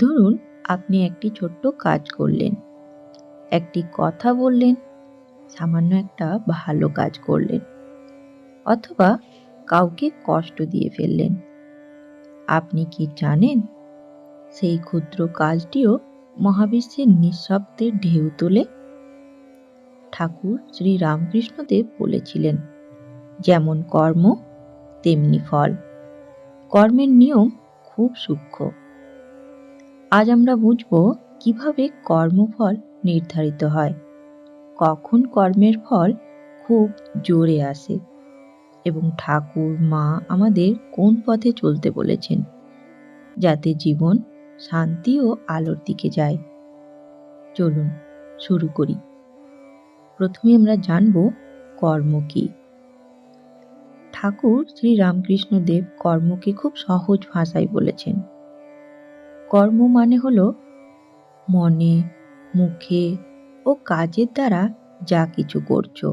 ধরুন আপনি একটি ছোট্ট কাজ করলেন। একটি কথা বললেন, সামান্য একটা ভালো কাজ করলেন, অথবা কাউকে কষ্ট দিয়ে ফেললেন। আপনি কি জানেন, সেই ক্ষুদ্র কাজটিও মহাবিশ্বের নিঃশব্দের ঢেউ তোলে? ঠাকুর শ্রী রামকৃষ্ণদেব বলেছিলেন, যেমন কর্ম, তেমনি ফল। কর্মের নিয়ম খুব সূক্ষ্ম। আজ আমরা বুঝব কীভাবে কর্মফল নির্ধারিত হয়। কখন কর্মের ফল খুব জোরে আসে এবং ঠাকুর, মা আমাদের কোন পথে চলতে বলেছেন যাতে জীবন শান্তি ও আলোর দিকে যায়। চলুন শুরু করি। প্রথমে আমরা জানব কর্ম কি। ঠাকুর শ্রী রামকৃষ্ণ দেব কর্মকে খুব সহজ ভাষায় বলেছেন। কর্ম মানে হলো মনে, মুখে ও কাজের দ্বারা যা কিছু করছ।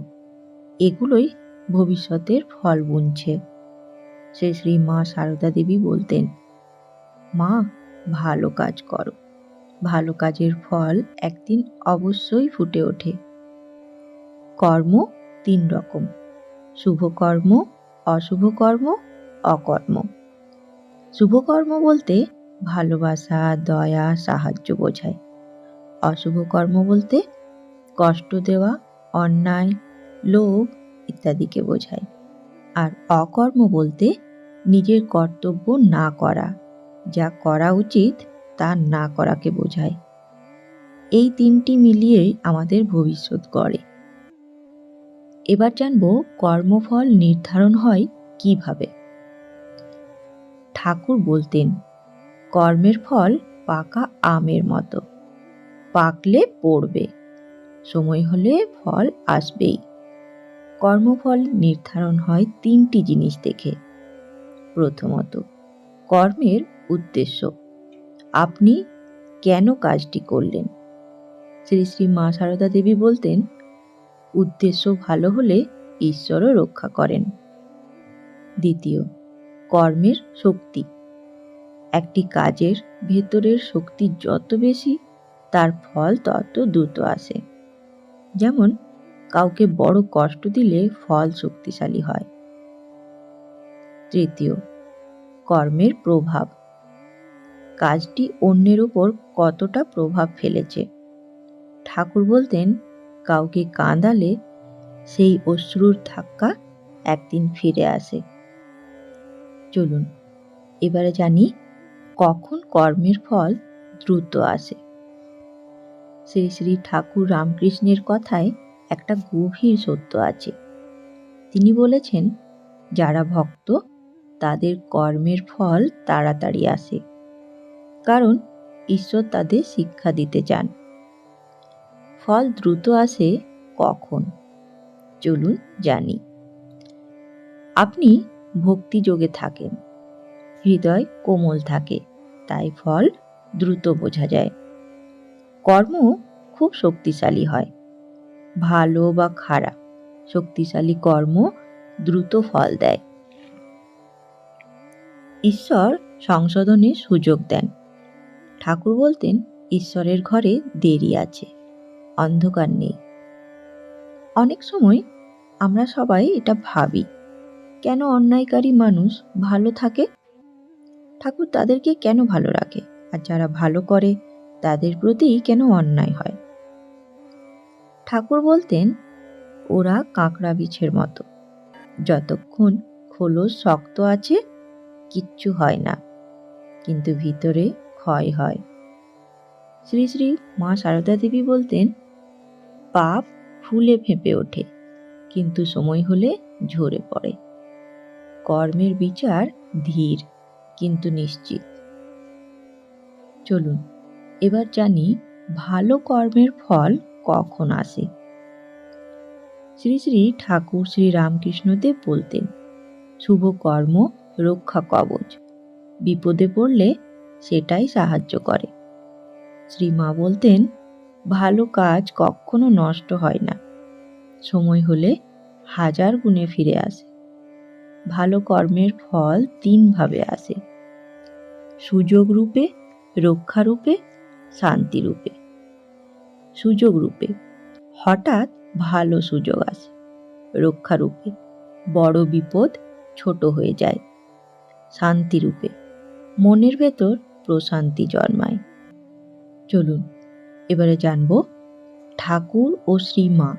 এগুলোই ভবিষ্যতের ফল বুনছে। শ্রী শ্রী মা সারদা দেবী বলতেন, মা, ভালো কাজ করো। ভালো কাজের ফল একদিন অবশ্যই ফুটে ওঠে। কর্ম তিন রকম। শুভ কর্ম, অশুভ কর্ম, অকর্ম। শুভ কর্ম বলতে ভালোবাসা, দয়া, সাহায্য বোঝায়। অশুভ কর্ম বলতে কষ্ট দেওয়া, অন্যায়, লোভ ইত্যাদিকে বোঝায়। আর অকর্ম বলতে নিজের কর্তব্য না করা, যা করা উচিত তা না করাকে বোঝায়। এই তিনটি মিলিয়েই আমাদের ভবিষ্যৎ গড়ে। এবার জানব কর্মফল নির্ধারণ হয় কীভাবে। ঠাকুর বলতেন কর্মের ফল পাকা আমের মতো। পাকলে পড়বে। সময় হলে ফল আসবেই। কর্মফল নির্ধারণ হয় তিনটি জিনিস দেখে। প্রথমত, কর্মের উদ্দেশ্য। আপনি কেন কাজটি করলেন? শ্রী শ্রী মা সারদা দেবী বলতেন, উদ্দেশ্য ভালো হলে ঈশ্বরও রক্ষা করেন। দ্বিতীয়, কর্মের শক্তি। একটি কাজের ভেতরের শক্তি যত বেশি, তার ফল তত দ্রুত আসে। যেমন, কাউকে বড় কষ্ট দিলে ফল শক্তিশালী হয়। তৃতীয়, কর্মের প্রভাব। কাজটি অন্যের উপর কতটা প্রভাব ফেলেছে? ঠাকুর বলতেন, কাউকে কাঁদালে সেই অশ্রুর ধাক্কা একদিন ফিরে আসে। চলুন, এবারে জানি কখন কর্মের ফল দ্রুত আসে। শ্রী শ্রী ঠাকুর রামকৃষ্ণের কথায় একটা গভীর সত্য আছে। তিনি বলেছেন, যারা ভক্ত, তাদের কর্মের ফল তাড়াতাড়ি আসে, কারণ ঈশ্বর তাদের শিক্ষা দিতে চান। ফল দ্রুত আসে কখন? চলুন জানি। আপনি ভক্তিযোগে থাকেন। হৃদয় কোমল থাকে, তাই ফল দ্রুত বোঝা যায়। কর্ম খুব শক্তিশালী হয়। ভালো বা খারাপ, শক্তিশালী কর্ম দ্রুত ফল দেয়। ঈশ্বর সংশোধনের সুযোগ দেন। ঠাকুর বলতেন, ঈশ্বরের ঘরে দেরি আছে, অন্ধকার নেই। অনেক সময় আমরা সবাই এটা ভাবি, কেন অন্যায়কারী মানুষ ভালো থাকে? ঠাকুর তাদেরকে কেন ভালো রাখে? আর যারা ভালো করে, তাদের প্রতি কেন অন্যায় হয়? ঠাকুর বলতেন, ওরা কাঁকড়া বিছের মতো। যতক্ষণ খোলস শক্ত আছে, কিচ্ছু হয় না। কিন্তু ভিতরে ক্ষয় হয়। শ্রী শ্রী মা সারদা দেবী বলতেন, পাপ ফুলে ফেঁপে ওঠে, কিন্তু সময় হলে ঝরে পড়ে। কর্মের বিচার ধীর কিন্তু নিশ্চিত। চলুন, এবার জানি ভালো কর্মের ফল কখন আসে। শ্রী শ্রী ঠাকুর শ্রী রামকৃষ্ণদেব বলতেন, শুভ কর্ম রক্ষা কবচ। বিপদে পড়লে সেটাই সাহায্য করে। শ্রীমা বলতেন, ভালো কাজ কখনো নষ্ট হয় না। সময় হলে হাজার গুণে ফিরে আসে। ভালো কর্মের ফল তিনভাবে আসে। সুযোগ রূপে রক্ষারূপে, শান্তিরূপে। সুযোগ রূপে হঠাৎ ভালো সুযোগ আসে। রক্ষারূপে, বড় বিপদ ছোট হয়ে যায়। শান্তিরূপে, মনের ভেতর প্রশান্তি জন্মায়। চলুন, এবারে জানব ঠাকুর ও শ্রীমা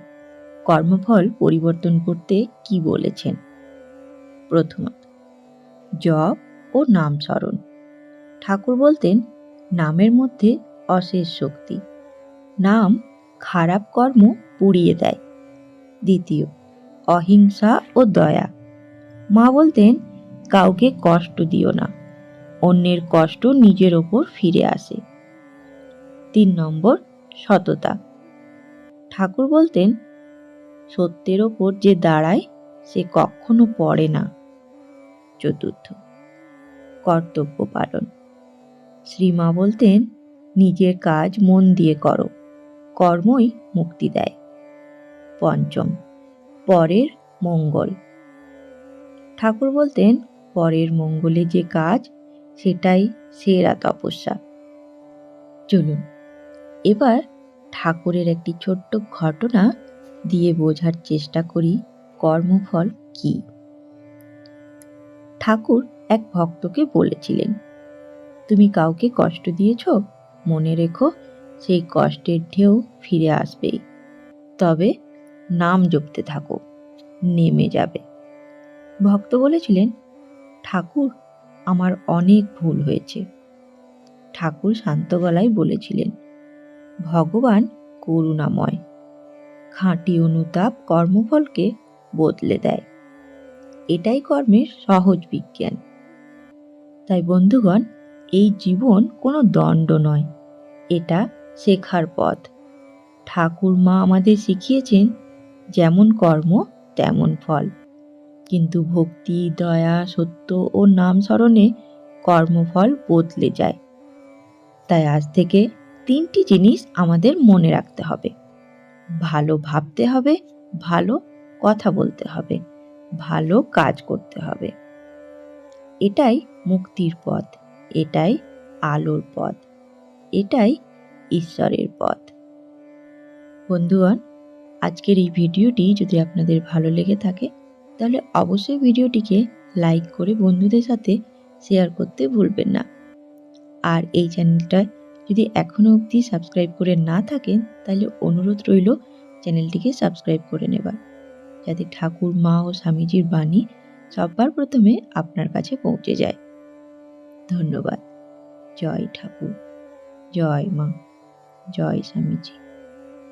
কর্মফল পরিবর্তন করতে কি বলেছেন। প্রথমত জপ ও নাম স্মরণ। ঠাকুর বলতেন, নামের মধ্যে অশেষ শক্তি। নাম খারাপ কর্ম পুড়িয়ে দেয়। দ্বিতীয়, অহিংসা ও দয়া। মা বলতেন, কাউকে কষ্ট দিও না। অন্যের কষ্ট নিজের ওপর ফিরে আসে। তিন নম্বর, সততা। ঠাকুর বলতেন, সত্যের ওপর যে দাঁড়ায়, সে কখনো পড়ে না। চতুর্থ। কর্তব্য পালন। শ্রীমা বলতেন, নিজের কাজ মন দিয়ে করো, কর্মই মুক্তি দেয়। পঞ্চম, পরের মঙ্গল। ঠাকুর বলতেন, পরের মঙ্গলে যে কাজ, সেটাই সেরা তপস্যা। চলুন, এবার ঠাকুরের একটি ছোট্ট ঘটনা দিয়ে বোঝার চেষ্টা করি, কর্মফল কি? ঠাকুর এক ভক্তকে বলেছিলেন, তুমি কাউকে কষ্ট দিয়েছ? মনে রেখো, সেই কষ্টের ঢেউ ফিরে আসবেই। তবে নাম জপতে থাকো, নেমে যাবে। ভক্ত বলেছিলেন, ঠাকুর, আমার অনেক ভুল হয়েছে। ঠাকুর শান্ত গলায় বলেছিলেন, ভগবান করুণাময়। খাঁটি অনুতাপ কর্মফলকে বদলে দেয়। এটাই কর্মের সহজ বিজ্ঞান। তাই বন্ধুগণ, এই জীবন কোনো দণ্ড নয়, এটা শেখার পথ। ঠাকুর মা আমাদের শিখিয়েছেন, যেমন কর্ম, তেমন ফল। কিন্তু ভক্তি, দয়া, সত্য ও নাম স্মরণে কর্মফল বদলে যায়। তাই আজ থেকে তিনটি জিনিস আমাদের মনে রাখতে হবে। ভালো ভাবতে হবে, ভালো কথা বলতে হবে। ভালো কাজ করতে হবে। এটাই মুক্তির পথ, এটাই আলোর পথ, এটাই ঈশ্বরের পথ। বন্ধুগণ, আজকের এই ভিডিওটি যদি আপনাদের ভালো লেগে থাকে, তাহলে অবশ্যই ভিডিওটিকে লাইক করে বন্ধুদের সাথে শেয়ার করতে ভুলবেন না। আর এই চ্যানেলটা যদি এখনও অবধি সাবস্ক্রাইব করে না থাকেন, তাহলে অনুরোধ রইল চ্যানেলটিকে সাবস্ক্রাইব করে নেবার। যাতে ঠাকুর, মা ও স্বামীজির বাণী সবার প্রথমে আপনার কাছে পৌঁছে যায়। ধন্যবাদ। জয় ঠাকুর। জয় মা। জয় স্বামীজি।